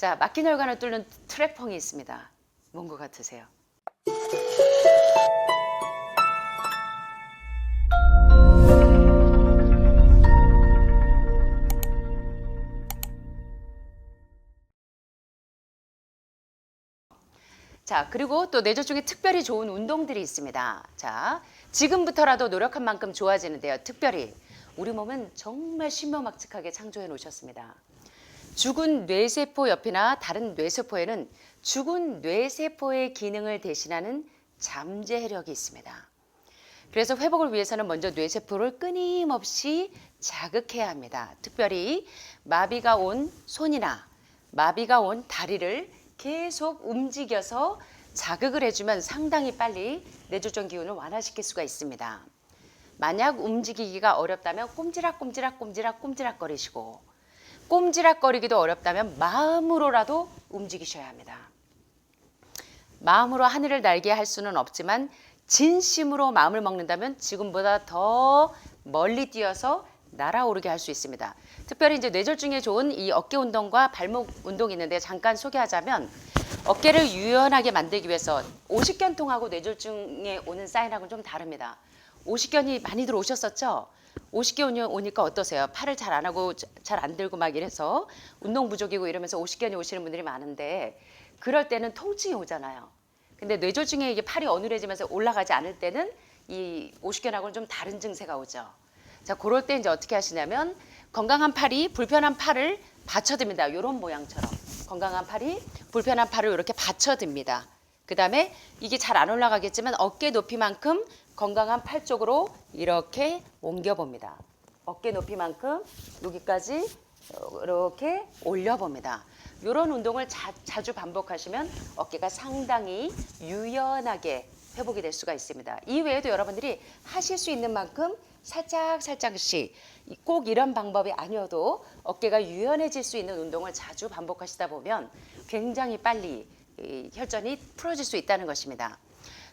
자, 막힌 혈관을 뚫는 트래펑이 있습니다. 뭔 것 같으세요? 자, 그리고 또 뇌졸 중에 특별히 좋은 운동들이 있습니다. 자, 지금부터라도 노력한 만큼 좋아지는데요. 특별히 우리 몸은 정말 신묘막측하게 창조해 놓으셨습니다. 죽은 뇌세포 옆이나 다른 뇌세포에는 죽은 뇌세포의 기능을 대신하는 잠재력이 있습니다. 그래서 회복을 위해서는 먼저 뇌세포를 끊임없이 자극해야 합니다. 특별히 마비가 온 손이나 마비가 온 다리를 계속 움직여서 자극을 해주면 상당히 빨리 뇌졸중 기운을 완화시킬 수가 있습니다. 만약 움직이기가 어렵다면 꼼지락 꼼지락 꼼지락 꼼지락 거리시고 꼼지락거리기도 어렵다면 마음으로라도 움직이셔야 합니다. 마음으로 하늘을 날게 할 수는 없지만 진심으로 마음을 먹는다면 지금보다 더 멀리 뛰어서 날아오르게 할 수 있습니다. 특별히 이제 뇌졸중에 좋은 이 어깨 운동과 발목 운동이 있는데 잠깐 소개하자면 어깨를 유연하게 만들기 위해서 오십견통하고 뇌졸중에 오는 사인하고는 좀 다릅니다. 오십견이 많이들 오셨었죠? 오십견 오니까 어떠세요? 팔을 잘 안 하고 잘 안 들고 막 이래서 운동 부족이고 이러면서 오십견이 오시는 분들이 많은데 그럴 때는 통증이 오잖아요. 근데 뇌졸중에 이게 팔이 어눌해지면서 올라가지 않을 때는 이 오십견하고는 좀 다른 증세가 오죠. 자, 그럴 때 이제 어떻게 하시냐면 건강한 팔이 불편한 팔을 받쳐듭니다. 이런 모양처럼 건강한 팔이 불편한 팔을 이렇게 받쳐듭니다. 그 다음에 이게 잘 안 올라가겠지만 어깨 높이만큼 건강한 팔 쪽으로 이렇게 옮겨봅니다. 어깨 높이만큼 여기까지 이렇게 올려봅니다. 이런 운동을 자, 자주 반복하시면 어깨가 상당히 유연하게 회복이 될 수가 있습니다. 이 외에도 여러분들이 하실 수 있는 만큼 살짝 살짝씩 꼭 이런 방법이 아니어도 어깨가 유연해질 수 있는 운동을 자주 반복하시다 보면 굉장히 빨리 이 혈전이 풀어질 수 있다는 것입니다.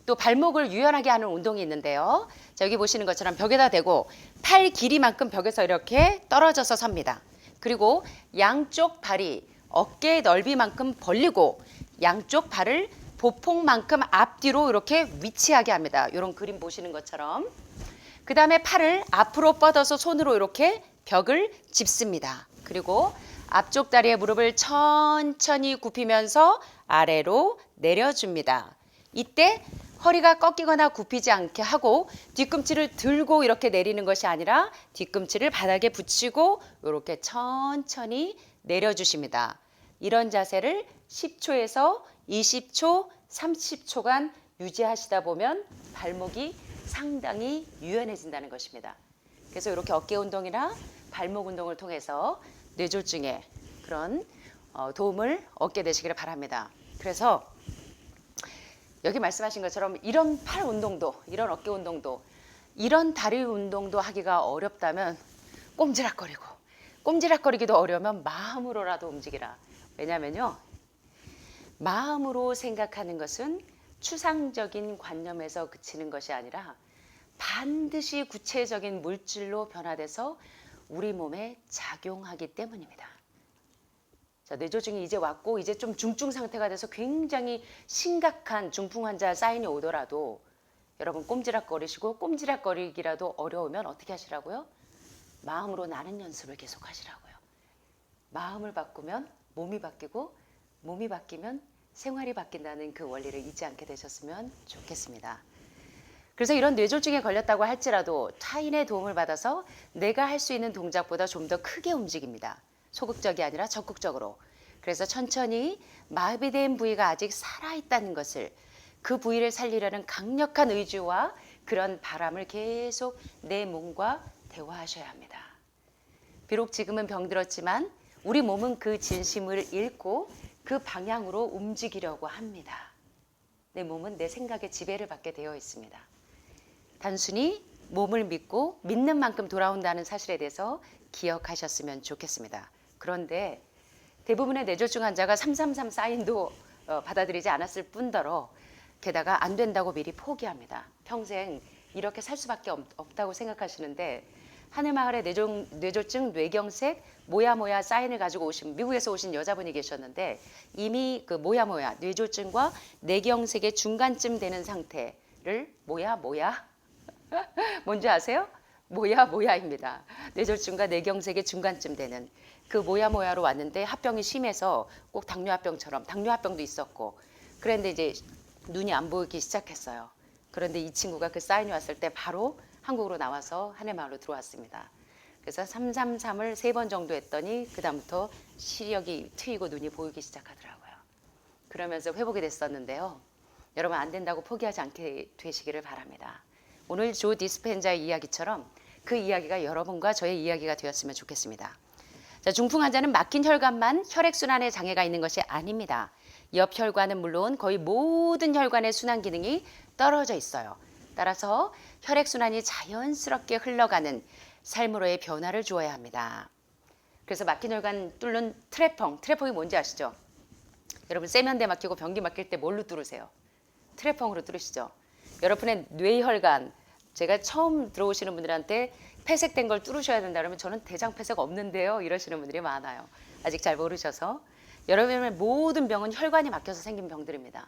또 발목을 유연하게 하는 운동이 있는데요. 자, 여기 보시는 것처럼 벽에다 대고 팔 길이만큼 벽에서 이렇게 떨어져서 섭니다. 그리고 양쪽 발이 어깨 넓이만큼 벌리고 양쪽 발을 보폭만큼 앞뒤로 이렇게 위치하게 합니다. 이런 그림 보시는 것처럼. 그 다음에 팔을 앞으로 뻗어서 손으로 이렇게 벽을 짚습니다. 그리고 앞쪽 다리의 무릎을 천천히 굽히면서 아래로 내려줍니다. 이때 허리가 꺾이거나 굽히지 않게 하고 뒤꿈치를 들고 이렇게 내리는 것이 아니라 뒤꿈치를 바닥에 붙이고 이렇게 천천히 내려주십니다. 이런 자세를 10초에서 20초, 30초간 유지하시다 보면 발목이 상당히 유연해진다는 것입니다. 그래서 이렇게 어깨 운동이나 발목 운동을 통해서 뇌졸중에 그런 어, 도움을 얻게 되시기를 바랍니다. 그래서 여기 말씀하신 것처럼 이런 팔 운동도, 이런 어깨 운동도, 이런 다리 운동도 하기가 어렵다면 꼼지락거리고, 꼼지락거리기도 어려우면 마음으로라도 움직이라. 왜냐면요, 마음으로 생각하는 것은 추상적인 관념에서 그치는 것이 아니라 반드시 구체적인 물질로 변화돼서 우리 몸에 작용하기 때문입니다. 자, 뇌졸중이 이제 왔고 이제 좀 중증 상태가 돼서 굉장히 심각한 중풍 환자 사인이 오더라도 여러분 꼼지락거리시고 꼼지락거리기라도 어려우면 어떻게 하시라고요? 마음으로 나는 연습을 계속 하시라고요. 마음을 바꾸면 몸이 바뀌고 몸이 바뀌면 생활이 바뀐다는 그 원리를 잊지 않게 되셨으면 좋겠습니다. 그래서 이런 뇌졸중에 걸렸다고 할지라도 타인의 도움을 받아서 내가 할 수 있는 동작보다 좀 더 크게 움직입니다. 소극적이 아니라 적극적으로. 그래서 천천히 마비된 부위가 아직 살아있다는 것을 그 부위를 살리려는 강력한 의지와 그런 바람을 계속 내 몸과 대화하셔야 합니다. 비록 지금은 병들었지만 우리 몸은 그 진심을 잃고 그 방향으로 움직이려고 합니다. 내 몸은 내 생각의 지배를 받게 되어 있습니다. 단순히 몸을 믿고 믿는 만큼 돌아온다는 사실에 대해서 기억하셨으면 좋겠습니다. 그런데 대부분의 뇌졸중 환자가 333 사인도 어, 받아들이지 않았을 뿐더러 게다가 안 된다고 미리 포기합니다. 평생 이렇게 살 수밖에 없, 다고 생각하시는데 하늘마을의 뇌졸, 뇌졸중 뇌경색 모야 모야 사인을 가지고 오신 미국에서 오신 여자분이 계셨는데 이미 그 모야 모야 뇌졸중과 뇌경색의 중간쯤 되는 상태를 모야 모야 뭔지 아세요? 모야 모야입니다. 뇌졸중과 뇌경색의 중간쯤 되는 그 모야 모야로 왔는데 합병이 심해서 꼭 당뇨합병처럼 당뇨합병도 있었고 그런데 이제 눈이 안 보이기 시작했어요. 그런데 이 친구가 그 사인이 왔을 때 바로 한국으로 나와서 하늘마을로 들어왔습니다. 그래서 333을 세 번 정도 했더니 그다음부터 시력이 트이고 눈이 보이기 시작하더라고요. 그러면서 회복이 됐었는데요. 여러분 안 된다고 포기하지 않게 되시기를 바랍니다. 오늘 조 디스펜자의 이야기처럼 그 이야기가 여러분과 저의 이야기가 되었으면 좋겠습니다. 자, 중풍 환자는 막힌 혈관만 혈액순환에 장애가 있는 것이 아닙니다. 옆 혈관은 물론 거의 모든 혈관의 순환 기능이 떨어져 있어요. 따라서 혈액순환이 자연스럽게 흘러가는 삶으로의 변화를 주어야 합니다. 그래서 막힌 혈관 뚫는 트래펑, 트래펑이 뭔지 아시죠? 여러분 세면대 막히고 변기 막힐 때 뭘로 뚫으세요? 트래펑으로 뚫으시죠. 여러분의 뇌혈관 제가 처음 들어오시는 분들한테 폐색된 걸 뚫으셔야 된다 그러면 저는 대장 폐색 없는데요 이러시는 분들이 많아요. 아직 잘 모르셔서 여러분의 모든 병은 혈관이 막혀서 생긴 병들입니다.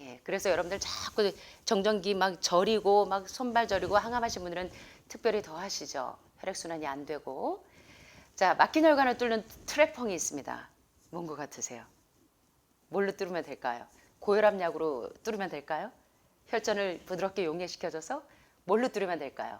예, 그래서 여러분들 자꾸 정전기 막 저리고 막 손발 저리고 항암하신 분들은 특별히 더 하시죠. 혈액 순환이 안 되고 자 막힌 혈관을 뚫는 트래펑이 있습니다. 뭔 것 같으세요? 뭘로 뚫으면 될까요? 고혈압 약으로 뚫으면 될까요? 혈전을 부드럽게 용해시켜줘서 뭘로 뚫으면 될까요?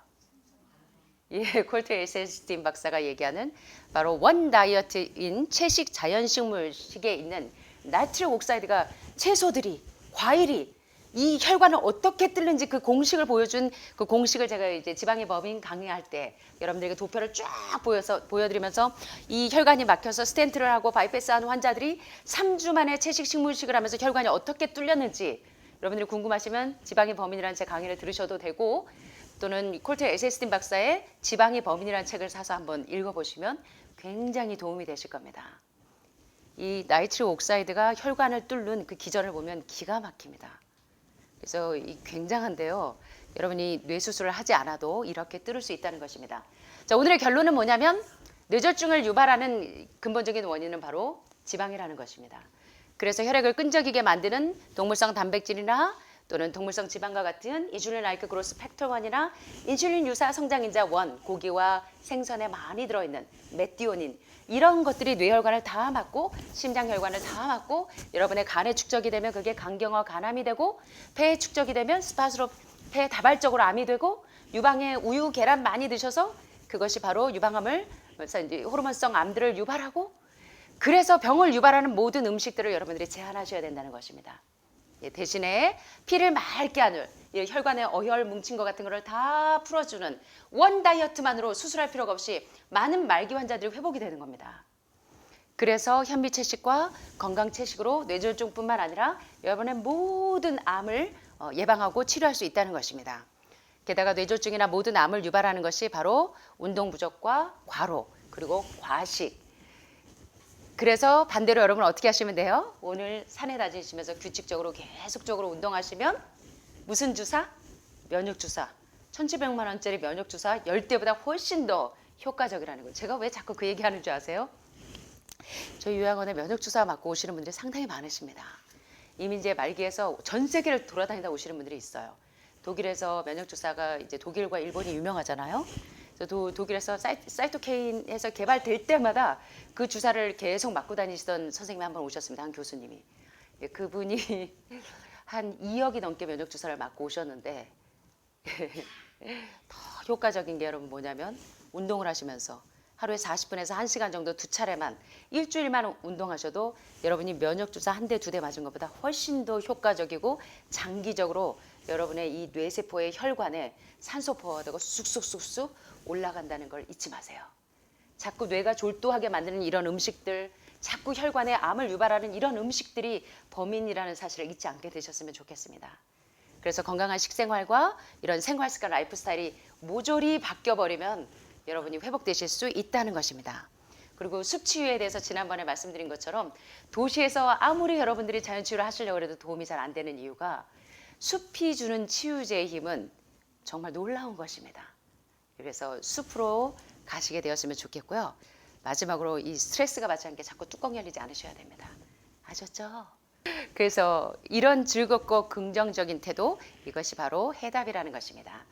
예, 콜트 에세스틴 박사가 얘기하는 바로 원 다이어트인 채식 자연식물식에 있는 나트륨 옥사이드가 채소들이 과일이 이 혈관을 어떻게 뚫는지 그 공식을 보여준 그 공식을 제가 이제 지방의 법인 강의할 때 여러분들에게 도표를 쫙 보여서 보여드리면서 이 혈관이 막혀서 스텐트를 하고 바이패스하는 환자들이 3주 만에 채식 식물식을 하면서 혈관이 어떻게 뚫렸는지 여러분들이 궁금하시면 지방의 범인이라는 제 강의를 들으셔도 되고 또는 콜트 에세스틴 박사의 지방의 범인이라는 책을 사서 한번 읽어보시면 굉장히 도움이 되실 겁니다. 이 나이트리 옥사이드가 혈관을 뚫는 그 기전을 보면 기가 막힙니다. 그래서 이 굉장한데요. 여러분이 뇌 수술을 하지 않아도 이렇게 뚫을 수 있다는 것입니다. 자, 오늘의 결론은 뭐냐면 뇌졸중을 유발하는 근본적인 원인은 바로 지방이라는 것입니다. 그래서 혈액을 끈적이게 만드는 동물성 단백질이나 또는 동물성 지방과 같은 이줄린 라이크 그로스 팩터 1이나 인슐린 유사 성장인자 1, 고기와 생선에 많이 들어있는 메티오닌 이런 것들이 뇌혈관을 다 막고 심장혈관을 다 막고 여러분의 간에 축적이 되면 그게 간경화 간암이 되고 폐에 축적이 되면 스파스로 폐 다발적으로 암이 되고 유방에 우유 계란 많이 드셔서 그것이 바로 유방암을 그래서 이제 호르몬성 암들을 유발하고 그래서 병을 유발하는 모든 음식들을 여러분들이 제한하셔야 된다는 것입니다. 예, 대신에 피를 맑게 하는 예, 혈관에 어혈 뭉친 것 같은 거를 다 풀어주는 원 다이어트만으로 수술할 필요가 없이 많은 말기 환자들이 회복이 되는 겁니다. 그래서 현미 채식과 건강 채식으로 뇌졸중뿐만 아니라 여러분의 모든 암을 어, 예방하고 치료할 수 있다는 것입니다. 게다가 뇌졸중이나 모든 암을 유발하는 것이 바로 운동 부족과 과로 그리고 과식 그래서 반대로 여러분 어떻게 하시면 돼요? 오늘 산에 다니시면서 규칙적으로 계속적으로 운동하시면 무슨 주사? 면역 주사. 1,700만 원짜리 면역 주사 10대보다 훨씬 더 효과적이라는 거예요. 제가 왜 자꾸 그 얘기하는 줄 아세요? 저희 요양원에 면역 주사 맞고 오시는 분들이 상당히 많으십니다. 이미 이제 말기에서 전 세계를 돌아다니다 오시는 분들이 있어요. 독일에서 면역 주사가 이제 독일과 일본이 유명하잖아요. 도, 독일에서 사이, 사이토케인에서 개발될 때마다 그 주사를 계속 맞고 다니시던 선생님이 한 번 오셨습니다. 한 교수님이. 예, 그분이 한 2억이 넘게 면역 주사를 맞고 오셨는데 더 효과적인 게 여러분 뭐냐면 운동을 하시면서 하루에 40분에서 1시간 정도 두 차례만 일주일만 운동하셔도 여러분이 면역 주사 한 대 두 대 맞은 것보다 훨씬 더 효과적이고 장기적으로 여러분의 이 뇌세포의 혈관에 산소 되고 쑥쑥쑥쑥 올라간다는 걸 잊지 마세요. 자꾸 뇌가 졸도하게 만드는 이런 음식들, 자꾸 혈관에 암을 유발하는 이런 음식들이 범인이라는 사실을 잊지 않게 되셨으면 좋겠습니다. 그래서 건강한 식생활과 이런 생활 습관 라이프 스타일이 모조리 바뀌어 버리면 여러분이 회복되실 수 있다는 것입니다. 그리고 숲 치유에 대해서 지난번에 말씀드린 것처럼 도시에서 아무리 여러분들이 자연 치유를 하시려고 해도 도움이 잘 안 되는 이유가 숲이 주는 치유제의 힘은 정말 놀라운 것입니다. 그래서 숲으로 가시게 되었으면 좋겠고요. 마지막으로 이 스트레스가 받지 않게 자꾸 뚜껑 열리지 않으셔야 됩니다. 아셨죠? 그래서 이런 즐겁고 긍정적인 태도 이것이 바로 해답이라는 것입니다.